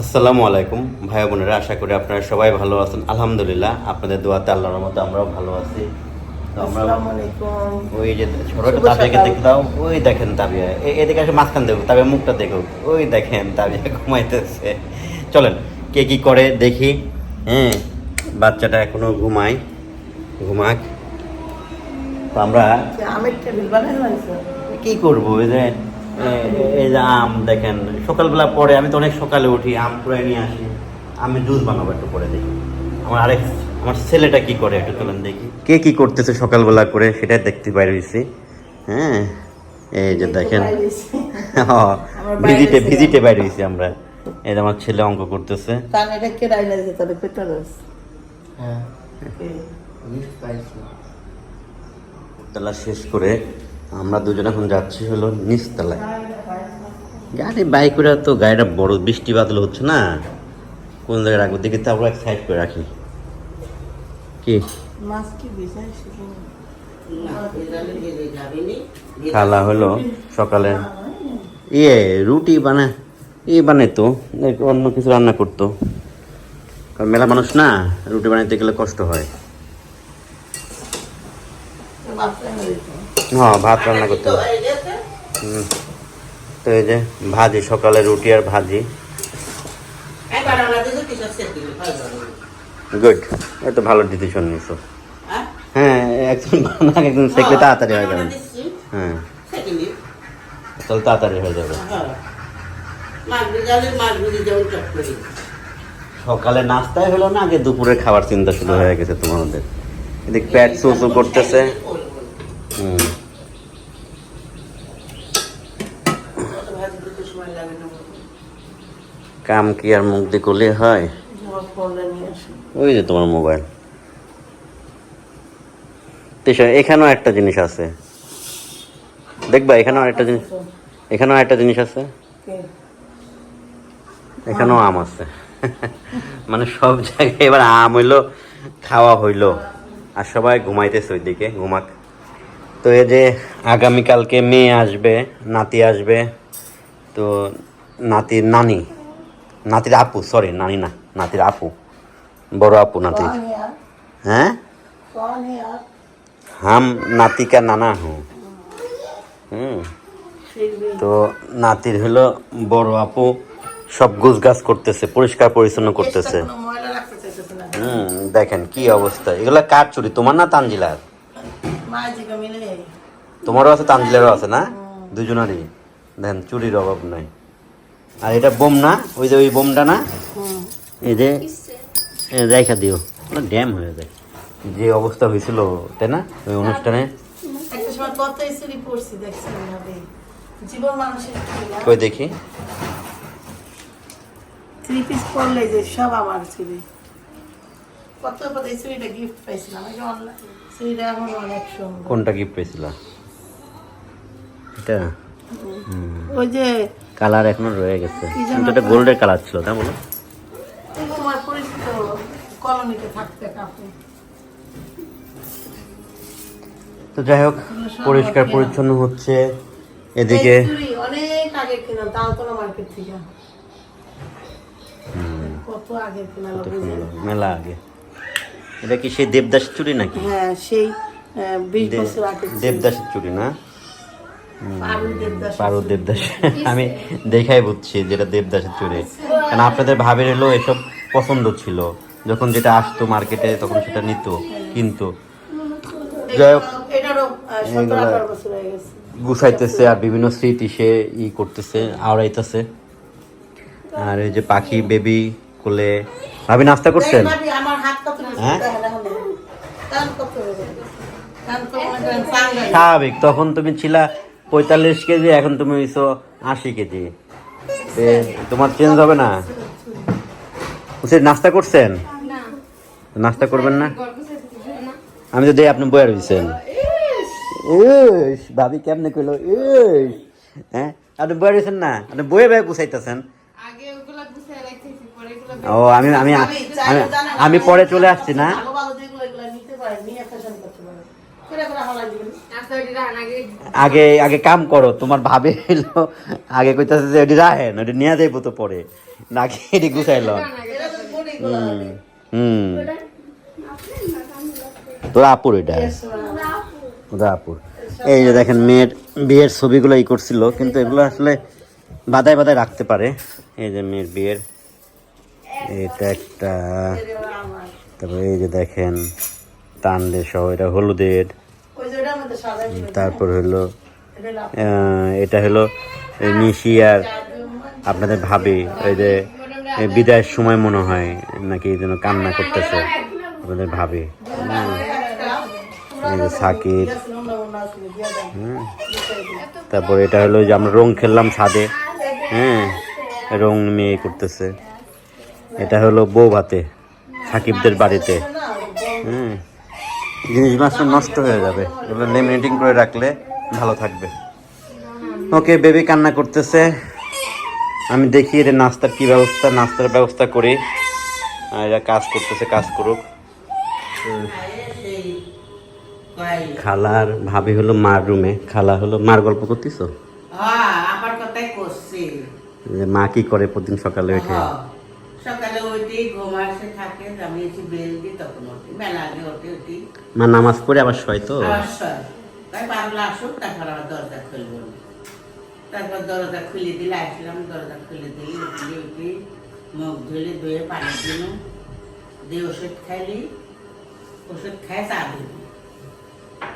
আসসালামু আলাইকুম ভাই বোনেরা আশা করি আপনারা সবাই ভালো আছেন। আলহামদুলিল্লাহ আপনাদের দোয়াতে আল্লাহর মতো আমরাও ভালো আছি। ওই যে ছোট শুভ তাবিয়াকে সকাল। দাও। ওই দেখেন তাবিয়া। এদিকে আসে মাঝখান দেখো তাবিয়া মুখটা দেখো। ওই দেখেন তাবিয়া ঘুমাইতেছে। চলেন কে কি করে দেখি। হ্যাঁ বাচ্চাটা এখনও ঘুমায়। ঘুমাক। আমরা কি করব এই যে এই যে আম দেখেন সকালবেলা পরে আমি তো অনেক সকালে উঠি আম পুরাই নিয়ে আসি। আমি জুস বানাবো একটু পরে দেখি। আমার আরেক আমার ছেলেটা কি করে একটু চলেন দেখি। কে কি করতেছে সকালবেলা করে সেটা দেখতে বাইরে হয়েছি হ্যাঁ এই যে দেখেন। ভিজিটে ভিজিটে বাইরে হয়েছি আমরা। এই যে আমার ছেলে অঙ্ক করতেছে। পেট্রোলস হ্যাঁ। পাইছি তলা শেষ করে আমরা দুজন এখন যাচ্ছি হলো নিচতলায়। গাড়ি বাইক করে তো গাড়িটা বড় বৃষ্টি বাদল হচ্ছে না। কোন জায়গায় রাখব? দেখি তারপর এক সাইড করে রাখি। কি? খালা হলো সকালে। ইয়ে রুটি বানা ই বানাই তো অন্য কিছু রান্না করতো। কারণ মেলা মানুষ না রুটি বানাইতে গেলে কষ্ট হয়। হ্যাঁ ভাত রান্না করতে হয় হুম। তো এই যে ভাজি সকালে রুটি আর ভাজি। গুড এই তো ভালো ডিসিশন নিছো। হ্যাঁ? একজন বানা একজন শেখলে তাড়াতাড়ি হয়ে যাবে। হ্যাঁ। তাহলে তাড়াতাড়ি হয়ে যাবে। সকালে নাস্তায় হলো না আগে দুপুরে খাবার চিন্তা শুরু হয়ে গেছে তোমাদের। এদিক পেট চুচু করতেছে। হুম। কাম কি আর মুখ দিয়ে করলে হয়? ওই যে তোমার মোবাইল। এখানেও একটা জিনিস আছে। দেখবা এখানেও আরেকটা জিনিস এখানেও একটা জিনিস আছে। এখানেও আম আছে। মানে সব জায়গায় এবার আম হইল খাওয়া হইল। আর সবাই ঘুমাইতেছে ওইদিকে ঘুমাক। তো এই যে আগামীকালকে মেয়ে আসবে নাতি আসবে। তো নাতির নানি। নাতির আপু সরি নানি না নাতির আপু। বড় আপু নাতি। হ্যাঁ? হাম নাতিকা নানা হুম হুম। তো নাতির হলো বড় আপু সব গুছ গাছ করতেছে পরিষ্কার পরিচ্ছন্ন করতেছে। হুম দেখেন কি অবস্থা। এগুলো কার চুরি তোমার না তানজিলার? তোমারও আছে তানজিলারও আছে না? দুজনারই। দেখেন চুরির অভাব নাই। আর এটা বোম না ওই যে ওই বোমটা না? এই যে দেখা দিও। ড্যাম হয়ে যায়। যে অবস্থা হয়েছিল তাই না? ওই অনুষ্ঠানে? কই দেখি? থ্রি পিস পরলে যে সব আমার চুরি কত কত এই চুরিটা গিফট পাইছিলাম এই অনলাইন চুরিটা এখন অনেক সুন্দর কোনটা গিফট পেয়েছিল এটা? ওই যে কালার এখনও রয়ে গেছে। কিন্তু এটা গোল্ডের কালার ছিল তাই বলো? তোমার পরিচিত কলোনিতে থাকতে কাপড় তো যাই হোক পরিষ্কার পরিচ্ছন্ন হচ্ছে এদিকে। অনেক আগে কিনা তালতলা মার্কেট থেকে। কত আগে কিনা কত বুঝে সুন্দর, মেলা আগে। এটা কি সেই দেবদাস চুরি নাকি? হ্যাঁ সেই বিশ বছর আগে দেবদাসের চুরি না? পারো দেবদাস আমি দেখাই বুঝছি যেটা দেবদাসের চুরি। কারণ আপনাদের ভাবের হলো এসব পছন্দ ছিল। যখন যেটা আসতো মার্কেটে তখন সেটা নিত। কিন্তু যাই হোক হয়ে গুছাইতেছে আর বিভিন্ন স্মৃতি সে ই করতেছে আওড়াইতেছে। আর এই যে পাখি বেবি কোলে। ভাবি নাস্তা করছেন? হ্যাঁ? মনে করেন চাঙ্গা। স্বাভাবিক তখন তুমি ছিলা পঁয়তাল্লিশ কেজি এখন তুমি হইছো আশি কেজি। এ, তোমার চেঞ্জ হবে না? বলছি, নাস্তা করছেন? নাস্তা করবেন না? আমি তো দেই আপনি বয়ে রয়েছেন ইস, ভাবি কেমনে কইলো হ্যাঁ আপনি বয়ে রয়েছেন না? আপনি বয়ে বয়ে গুছাইতেছেন। ও আমি আমি আমি পরে চলে আসছি না? আচ্ছা আগে। আগে কাম করো তোমার ভাবে এলো আগে কইতাছে যে এটি রাহেন ওটি নিয়ে যাইবো তো পরে। নাকি এটি গুছাইল। হুম হুম। তোর আপুর এটা। আপুর এই যে দেখেন মেয়ের বিয়ের ছবিগুলো ই করছিল কিন্তু এগুলো আসলে বাদায় বাদায় রাখতে পারে। এই যে মেয়ের বিয়ের। এটা একটা। তারপরে এই যে দেখেন টানলে সহ এটা হলুদের। ওই যে ওটার মধ্যে সাদা ছিল। তারপর হলো এটা হলো এই নিশি আর আপনাদের ভাবি ওই যে বিদায়ের সময় মনে হয় নাকি যেন কান্না করতেছে আপনাদের ভাবি। সাকিব। তারপর এটা হলো যে আমরা রং খেললাম ছাদে হ্যাঁ রং মেয়ে করতেছে। এটা হলো বউ ভাতে সাকিবদের বাড়িতে হুম। জিনিসগুলো আসলে নষ্ট হয়ে যাবে। এগুলো লেমিনেটিং করে রাখলে ভালো থাকবে। ওকে বেবি কান্না করতেছে। আমি দেখি এটা নাস্তার কী ব্যবস্থা, নাস্তার ব্যবস্থা করি। এরা কাজ করতেছে, কাজ করুক। খালার ভাবি হলো মার রুমে খালা হলো, মার গল্প করছি যে মা কি করে প্রতিদিন সকালে উঠে। সকালে উঠি ঘুম আসে, থাকে আমি বেল দিই তখন মেলা মা নামাজ পড়ে আবার শয় তো? তাই আসুক তারপর আবার দরজা খুলবো। তারপর দরজা খুলে দিলে আসলাম দরজা খুলে দিলি উঠলি উঠি মুখ ধুলে ধুয়ে পানি দিল দিয়ে ওষুধ খাইলি। ওষুধ খাই চা দিবি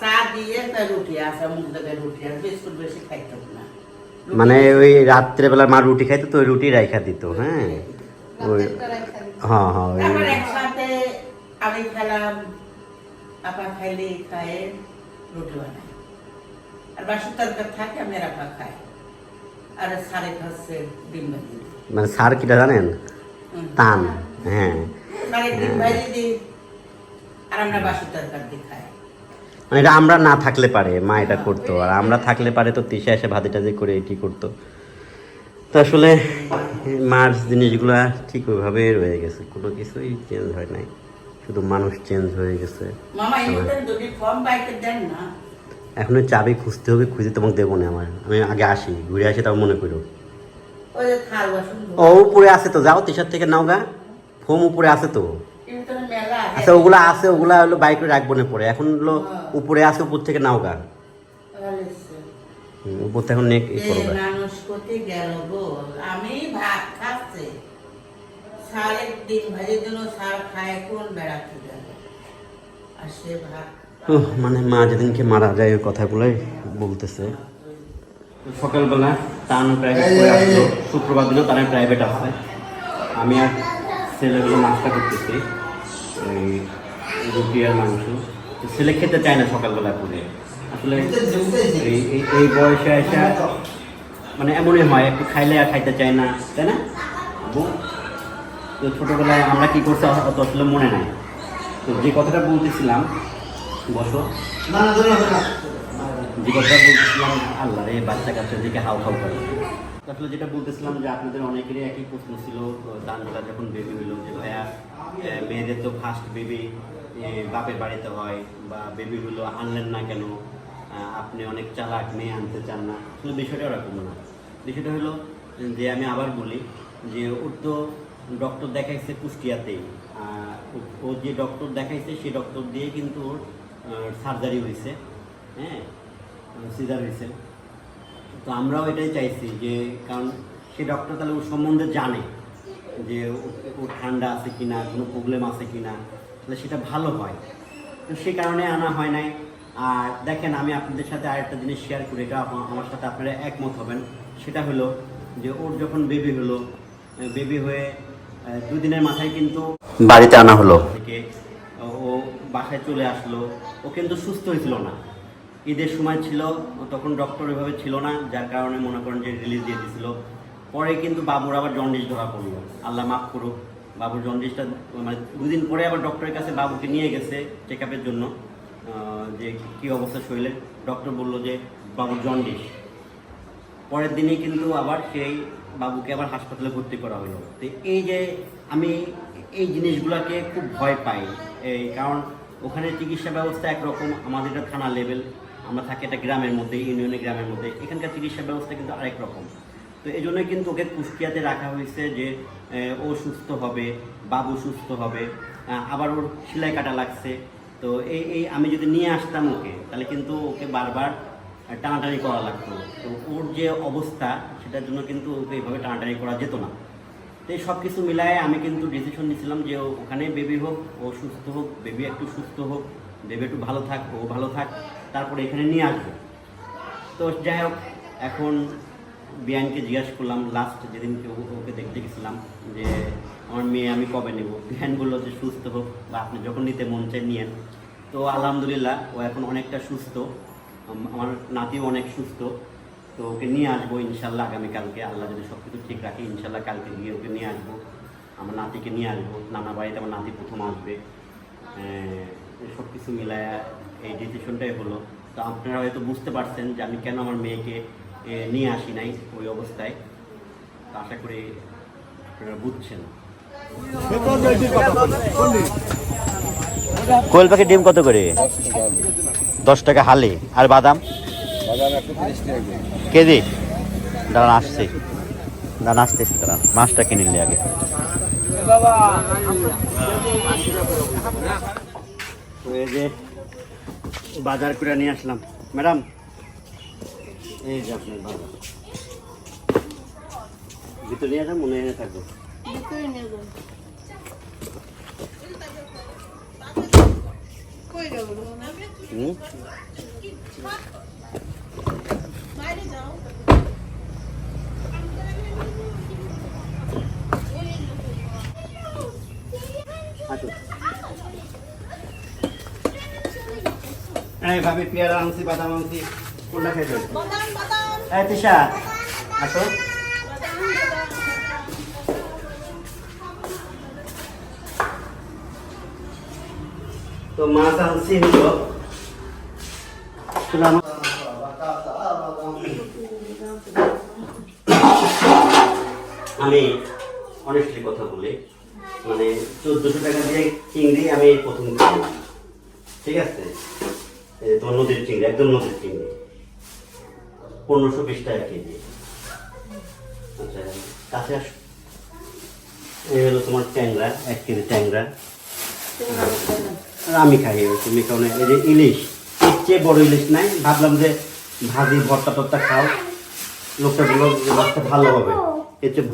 চা দিয়ে তাই রুটি আসা মুখ থেকে রুটি আর বিস্কুট বেশি খাইতাম না। মানে ওই রাত্রেবেলা মা রুটি খাইতো তো ওই রুটি রাইখা দিত হ্যাঁ? ওই হ্যাঁ হ্যাঁ আমি খেলাম আপা খাইলে খায় রুটি বানাই আর বাসি তরকার থাকে আমি আর আপা খাই। আর সাড়ে খাচ্ছে ডিম ভাজি। মানে স্যার কিটা জানেন। টান হ্যাঁ। সাড়ে ডিম ভাজি দিই আর আমরা বাসি তরকার দিয়ে খাই। মানে এটা আমরা না থাকলে পারে মা এটা করতো। আর আমরা থাকলে পারে তো তিসা এসে ভাজি টাজি করে এটি করতো। তো আসলে মার জিনিসগুলা ঠিক ওইভাবে রয়ে গেছে কোনো কিছুই চেঞ্জ হয় নাই। শুধু মানুষ চেঞ্জ হয়ে গেছে। এখন চাবি খুঁজতে হবে খুঁজে তোমাকে দেবো না আমার আমি আগে আসি ঘুরে আসি তাও মনে করো। ও উপরে আছে তো যাও তিসার থেকে নাও গা। ফোম উপরে আছে তো। আচ্ছা ওগুলা আছে ওগুলা হলো বাইকে রাখব না পরে। এখন হলো উপরে আছে উপর থেকে নাও গা। উপর থেকে এখন নেক ই করবে আমি ভাত খাচ্ছি। সারে দিন ভাজির জন্য সার খায় কোন বেড়াতে আর সে ভাত মানে মা যেদিনকে মারা যায় ওই কথাগুলোই বলতেছে। সকালবেলা টান প্রাইভেট করে আসলো। শুক্রবার দিনও তার প্রাইভেট আছে আমি আর ছেলেগুলো নাস্তা করতেছি। ওই রুটি আর মাংস। তো ছেলে খেতে চায় না সকালবেলা করে। আসলে এই এই- এই বয়সে এসে মানে এমনই হয় একটু খাইলে আর খাইতে চায় না। তাই না? তো ছোটোবেলায় আমরা কি করছি অত আসলে মনে নাই। তো যে কথাটা বলতেছিলাম, বসো। যে কথাটা বলতেছিলাম, আল্লাহ রে, বাচ্চা কাচ্চার দিকে হাউ হাউ করে। আসলে যেটা বলতেছিলাম যে আপনাদের অনেকেরই একই প্রশ্ন ছিল দানবেলা যখন বেবি হইল, যে ভাইয়া মেয়েদের তো ফার্স্ট বেবি বাপের বাড়িতে হয়, বা বেবি হলো আনলেন না কেন? আপনি অনেক চালাক, মেয়ে আনতে চান না। আসলে বিষয়টা ওরকম না। বিষয়টা হলো যে আমি আবার বলি যে ওর তো ডক্টর দেখাইছে কুষ্টিয়াতেই। ও- যে ডক্টর দেখাইছে সেই ডক্টর দিয়ে কিন্তু ওর সার্জারি হয়েছে হ্যাঁ? সিজার হয়েছে তো আমরাও এটাই চাইছি যে, কারণ সে ডক্টর তাহলে ওর সম্বন্ধে জানে যে ওর ঠান্ডা আছে কি না কোনো প্রবলেম আছে কি না তাহলে সেটা ভালো হয়। তো সে কারণে আনা হয় নাই। আর দেখেন, আমি আপনাদের সাথে আরেকটা জিনিস শেয়ার করি, এটা আমার সাথে আপনারা একমত হবেন। সেটা হলো যে ওর যখন বেবি হলো বেবি হয়ে দুদিনের মাথায় কিন্তু বাড়িতে আনা হলো। ও বাসায় চলে আসলো। ও কিন্তু সুস্থ হয়েছিল না। ঈদের সময় ছিল তখন ডক্টর এভাবে ছিল না যার কারণে মনে করেন যে রিলিজ দিয়ে দিছিল। পরে কিন্তু বাবুর আবার জন্ডিস ধরা পড়ল। আল্লাহ মাফ করুক বাবুর জন্ডিসটা মানে দুদিন পরে আবার ডক্টরের কাছে বাবুকে নিয়ে গেছে চেক জন্য। যে কি অবস্থা শরীরে ডক্টর বলল যে বাবুর জন্ডিস পরের দিনে কিন্তু আবার সেই বাবুকে আবার হাসপাতালে ভর্তি করা হলো। তো এই যে আমি এই জিনিসগুলোকে খুব ভয় পাই, এই কারণ ওখানে চিকিৎসা ব্যবস্থা একরকম, আমাদের এটা থানা লেভেল, আমরা থাকি এটা গ্রামের মধ্যে ইউনিয়নের গ্রামের মধ্যে এখানকার চিকিৎসা ব্যবস্থা কিন্তু আরেক রকম। তো এই জন্যই কিন্তু ওকে কুষ্টিয়াতে রাখা হয়েছে যে ও সুস্থ হবে, বাবু সুস্থ হবে আবার ওর সেলাই কাটা লাগছে। তো এই এই আমি যদি নিয়ে আসতাম ওকে, তাহলে কিন্তু ওকে বারবার টানাটানি করা লাগতো। তো ওর যে অবস্থা, সেটার জন্য কিন্তু ওকে এইভাবে টানাটানি করা যেত না। তো এই সব কিছু মিলায় আমি কিন্তু ডিসিশন নিয়েছিলাম যে ওখানে বেবি হোক, ও সুস্থ হোক বেবি একটু সুস্থ হোক বেবি একটু ভালো থাক, ও ভালো থাক, তারপরে এখানে নিয়ে আসব। তো যাই হোক, এখন বিয়ানকে জিজ্ঞাসা করলাম লাস্ট যেদিন ওকে দেখতে গেছিলাম যে আমার মেয়ে আমি কবে নেব? বিয়ান বলল যে সুস্থ হোক, বা আপনি যখন নিতে মন চায় নিয়েন। তো আলহামদুলিল্লাহ, ও এখন অনেকটা সুস্থ। আমার নাতিও অনেক সুস্থ, তো ওকে নিয়ে আসব ইনশাল্লাহ আগামীকালকে। আল্লাহ যদি সব কিছু ঠিক রাখে, ইনশাল্লাহ কালকে গিয়ে ওকে নিয়ে আসব। আমার নাতিকে নিয়ে আসব। নানা বাড়িতে আমার নাতি প্রথম আসবে। সব কিছু মিলায় এই ডিসিশনটাই হলো। তো আপনারা হয়তো বুঝতে পারছেন যে আমি কেন আমার মেয়েকে নিয়ে আসি নাই ওই অবস্থায়। তো আশা করি আপনারা বুঝছেন। কোয়েল পাখি ডিম কত করে? দশ টাকা হালি আর বাদাম? কেজি। দাঁড়ান আসছে। দাঁড়ান আসতেছি দাঁড়ান। মাছটা কিনে নিলে আগে। যে বাজার করে নিয়ে আসলাম। ম্যাডাম? এই যে আপনার বাজার। ভিতরে নিয়ে মনে এনে থাকব। ভিতরে নিয়ে যান কই যাব হুম আসুন। এই ভাবি পেয়ারা আনছি বাদাম আনছি কোনটা খেয়ে যাবে এই তিশা আসো তো মাছ আনছি হলো। আমি অনেস্টলি কথা বলি মানে চোদ্দশো টাকা দিয়ে চিংড়ি আমি প্রথম ঠিক আছে? তোমার নদীর চিংড়ি, একদম নদীর চিংড়ি। পনেরোশো বিশ টাকা কেজি। আচ্ছা কাছে আস। এই হলো তোমার ট্যাংরা, এক কেজি ট্যাংরা। আর আমি খাই তুমি কারণে এই যে ইলিশ, এর চেয়ে বড় ইলিশ নাই। ভাবলাম যে ভাজি, ভর্তা টর্তা খাও। লোকটা বলল যে মাছটা ভালো হবে। এর চেয়ে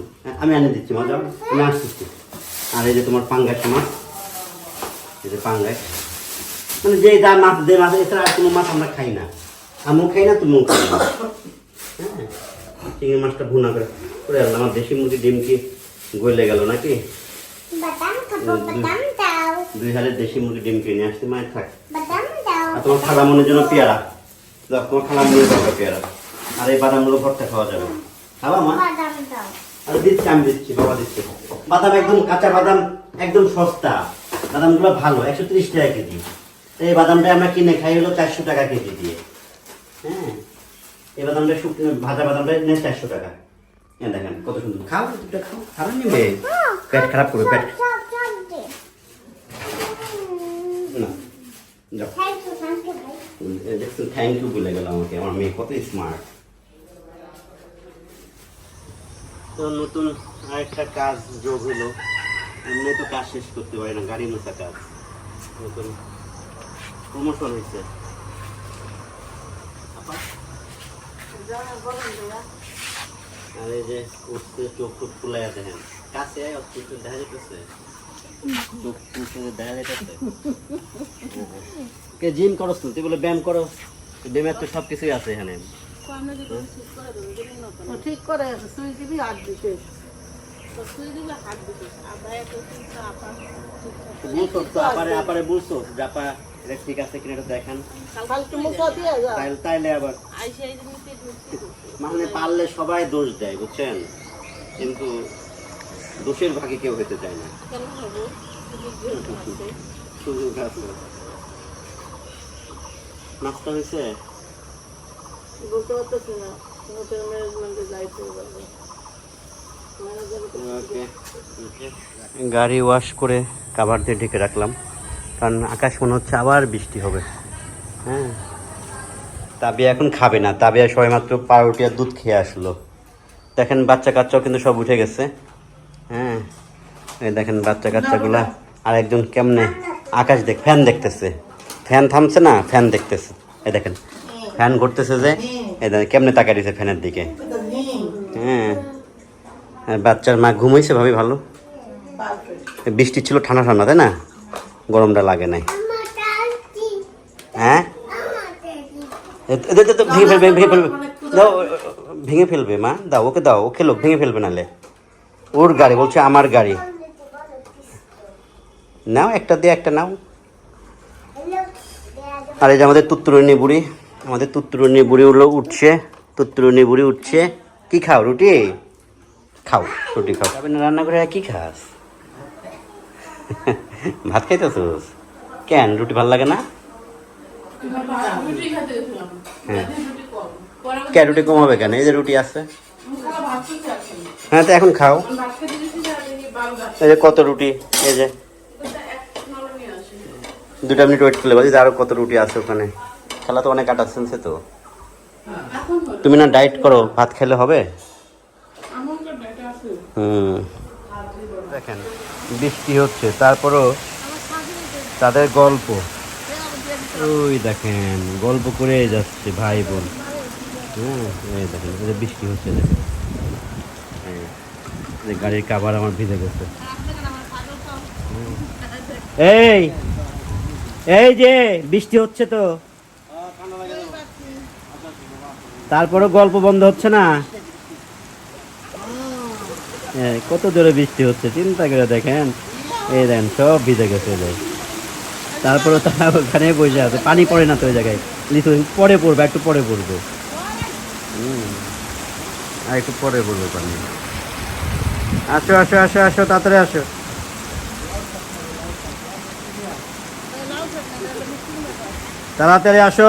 আমি আনি দিচ্ছি, মজা আমি আসতেছি। আর এই যে তোমার পাঙ্গাস মাছ, এই যে পাঙ্গাস। মানে যে যা মাছ যে মাছ, এছাড়া আর কোনো মাছ আমরা খাই না। আমিও খাই না, তুমিও খাই না। হ্যাঁ চিংড়ি মাছটা ভুনা করে করে আমার দেশি মুরগি ডিম কি গলে গেল নাকি বাদাম খাব বাদাম দাও দুই হাজার দেশি মুরগি ডিম কিনে আসতে মায়ের থাক। আর তোমার খালা মনের জন্য পেয়ারা। দাও, তোমার খালা মনের দরকার পেয়ারা। আর এই বাদামগুলো ভর্তা খাওয়া যাবে। খাবা মা? বাদাম আর দিচ্ছি আমি দিচ্ছি বাবা দিচ্ছি। বাদাম একদম কাঁচা বাদাম একদম সস্তা। বাদামগুলো ভালো একশো ত্রিশ টাকা কেজি। এই বাদামটা আমরা কিনে খাই হলো চারশো টাকা কেজি দিয়ে। হ্যাঁ? এই বাদামটা শুকনো ভাজা বাদামটা নেই চারশো টাকা। হ্যাঁ দেখেন কত সুন্দর। খাও খাও। খারাপ নিবে পেট খারাপ করবে পেট সব সব দে না যাও থ্যাংক ইউ থ্যাংক ইউ ভাই দেখছেন থ্যাংক ইউ বলে গেল আমাকে আমার মেয়ে কত স্মার্ট তো নতুন আরেকটা কাজ যোগ হলো। এমনি তো কাজ শেষ করতে পারি না গাড়ি মোছা কাজ। নতুন প্রমোশন হয়েছে? আর এই যে উঠতে চোখ টুক ফুলাই দেখেন। কাছে আয়, অস্তিত্ব দেখা যেতেছে কে জিম করস তুই? বলে ব্যায়াম করো ব্যায়ামের তো সব কিছুই আছে এখানে। ঠিক করে আছে দিবি হাত দিতে আপারে বুঝছ জাপা এটা ঠিক আছে কিনা এটা দেখান। তাইলে আবার মানে পারলে সবাই দোষ দেয় বুঝছেন? কিন্তু দোষের ভাগে কেউ হতে চায় না। সুযোগ আছে। নাস্তা হয়েছে? বলতে পারতেছি না। হোটেল ম্যানেজমেন্টে যাইতে পারবে গাড়ি ওয়াশ করে কাভার দিয়ে ঢেকে রাখলাম। কারণ আকাশ মনে হচ্ছে আবার বৃষ্টি হবে। হ্যাঁ। তাবিয়া এখন খাবে না। তাবিয়া সবাই মাত্র পাউরুটি আর দুধ খেয়ে আসলো। দেখেন বাচ্চা কাচ্চাও কিন্তু সব উঠে গেছে। হ্যাঁ। এই দেখেন বাচ্চা কাচ্চাগুলা আর একজন কেমনে আকাশ দেখ ফ্যান দেখতেছে। ফ্যান থামছে না ফ্যান দেখতেছে। এই দেখেন ফ্যান ঘুরতেছে যে এই দেখেন কেমনে তাকা দিছে ফ্যানের দিকে। হ্যাঁ। বাচ্চার মা ঘুমাইছে ভাবি ভালো? বৃষ্টি ছিল ঠান্ডা ঠান্ডা তাই না? গরমটা লাগে নাই। হ্যাঁ? ভেঙে ফেলবে ভেঙে ফেলবে। দাও ভেঙে ফেলবে মা দাও ওকে দাও ও খেলো ভেঙে ফেলবে নালে। ওর গাড়ি, বলছে আমার গাড়ি। নাও একটা দিয়ে একটা নাও। আর এই যে আমাদের তুত্তুরনি বুড়ি, আমাদের তুত্তুরনি বুড়ি উঠল উঠছে তুত্তুরনি বুড়ি উঠছে। কি খাও রুটি? খাও রুটি খাও। রান্না করে কি খাস? ভাত খাইতেছোস? কেন, রুটি ভালো লাগে না? হ্যাঁ। কে রুটি কম হবে কেন? এই যে রুটি আছে খাওয়া ভাত খেতে আসেন হ্যাঁ তো এখন খাও। এই যে কত রুটি, এই যে। দুটা মিনিট ওয়েট করলে বাজি আরও কত রুটি আছে ওখানে। খেলা তো অনেক কাটাচ্ছেন সে তো। তুমি না ডায়েট করো, ভাত খেলে হবে? হুম। দেখেন, বৃষ্টি হচ্ছে, তারপরও তাদের গল্প। ওই দেখেন, গল্প করে যাচ্ছে ভাই বোন। এই দেখেন বৃষ্টি হচ্ছে, দেখেন। যে গাড়ির কাবার আমার ভিজে গেছে। এই এই যে বৃষ্টি হচ্ছে তো। তারপরও গল্প বন্ধ হচ্ছে না? হ্যাঁ, কত জোরে বৃষ্টি হচ্ছে চিন্তা করে দেখেন। এই দেখেন সব ভিজে গেছে তারপরে তারা ওখানে বসে আছে। পানি পড়ে না তো ওই জায়গায়। লিচু পরে পড়বে একটু পরে পড়বে। হুম। আর একটু পরে পড়বে পানি। আসো আসো আসো আসো তাড়াতাড়ি আসো। তাড়াতাড়ি আসো।